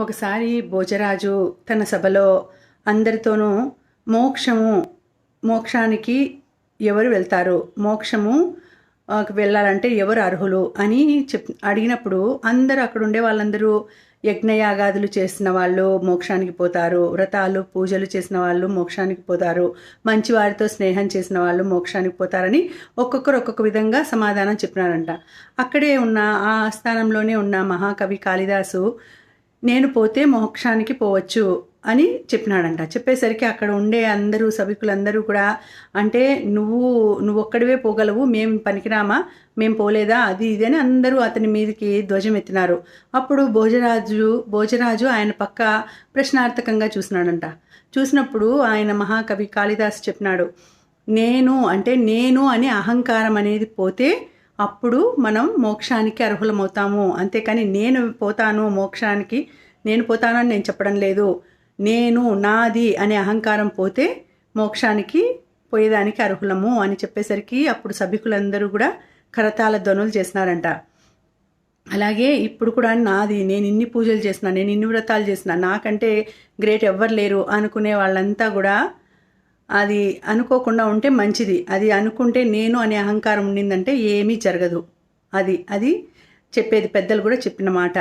ఒకసారి భోజరాజు తన సభలో అందరితోనూ మోక్షము మోక్షానికి ఎవరు వెళ్తారు? మోక్షము వెళ్ళాలంటే ఎవరు అర్హులు? అని చెప్ అడిగినప్పుడు అందరూ అక్కడ ఉండే వాళ్ళందరూ యజ్ఞయాగాదులు చేసిన వాళ్ళు మోక్షానికి పోతారు. వ్రతాలు పూజలు చేసిన వాళ్ళు మోక్షానికి పోతారు. మంచి వారితో స్నేహం చేసిన వాళ్ళు మోక్షానికి పోతారని ఒక్కొక్కరు ఒక్కొక్క విధంగా సమాధానం చెప్పినారంట. అక్కడే ఉన్న ఆ స్థానంలోనే ఉన్న మహాకవి కాళిదాసు నేను పోతే మోక్షానికి పోవచ్చు అని చెప్పినాడంట. చెప్పేసరికి అక్కడ ఉండే అందరూ సభికులందరూ కూడా అంటే నువ్వు నువ్వు ఒక్కడివే పోగలవు మేము పనికిరామా మేము పోలేదా అది ఇది అని అందరూ అతని మీదకి ధ్వజం ఎత్తినారు. అప్పుడు భోజరాజు భోజరాజు ఆయన పక్క ప్రశ్నార్థకంగా చూసినాడంట. చూసినప్పుడు ఆయన మహాకవి కాళిదాస్ చెప్పినాడు నేను అంటే నేను అని అహంకారం అనేది పోతే అప్పుడు మనం మోక్షానికి అర్హులమవుతాము. అంతేకాని నేను పోతాను మోక్షానికి నేను పోతానని నేను చెప్పడం లేదు. నేను నాది అనే అహంకారం పోతే మోక్షానికి పోయేదానికి అర్హులము అని చెప్పేసరికి అప్పుడు సభికులందరూ కూడా కరతాల ధ్వనులు చేసినారంట. అలాగే ఇప్పుడు కూడా నాది నేను ఇన్ని పూజలు చేసిన నేను ఇన్ని వ్రతాలు చేసిన నాకంటే గ్రేట్ ఎవ్వరు లేరు అనుకునే వాళ్ళంతా కూడా అది అనుకోకుండా ఉంటే మంచిది. అది అనుకుంటే నేను అనే అహంకారం ఉండిందంటే ఏమీ జరగదు. అది అది చెప్పేది పెద్దలు కూడా చెప్పిన మాట.